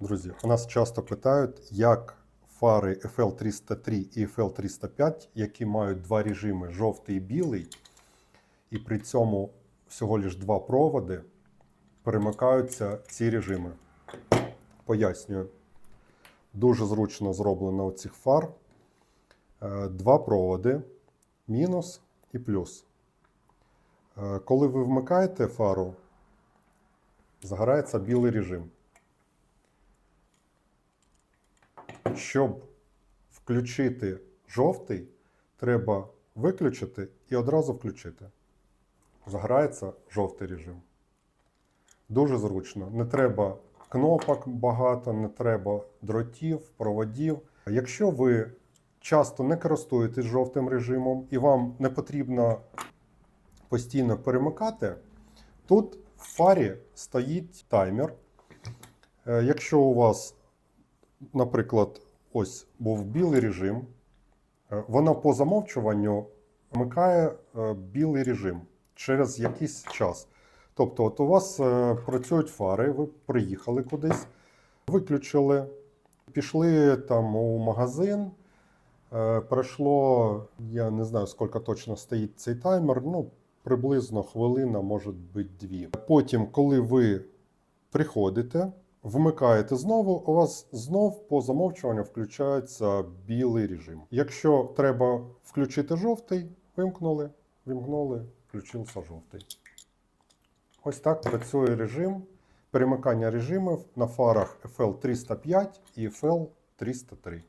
Друзі, у нас часто питають, як фари FL303 і FL305, які мають два режими жовтий і білий, і при цьому всього лиш два проводи, перемикаються ці режими. Пояснюю. Дуже зручно зроблено у цих фар. Е, Два проводи, мінус і плюс. Е, Коли ви вмикаєте фару, загорається білий режим. Щоб включити жовтий, треба виключити і одразу включити. Заграється жовтий режим. Дуже зручно. Не треба кнопок багато, не треба дротів, проводів. Якщо ви часто не користуєтесь жовтим режимом і вам не потрібно постійно перемикати, тут в фарі стоїть таймер. Е, Якщо у вас, наприклад, ось був білий режим, е, вона по замовчуванню вмикає е, білий режим через якийсь час. Тобто, от у вас е, працюють фари, ви приїхали кудись, виключили, пішли там у магазин. Пройшло, я не знаю, скільки точно стоїть цей таймер, ну, приблизно хвилина, може бути дві. Потім, коли ви приходите, вмикаєте знову, у вас знов по замовчуванню включається білий режим. Якщо треба включити жовтий, вимкнули, вимкнули, включився жовтий. Ось так працює режим перемикання режимів на фарах FL305 і FL303.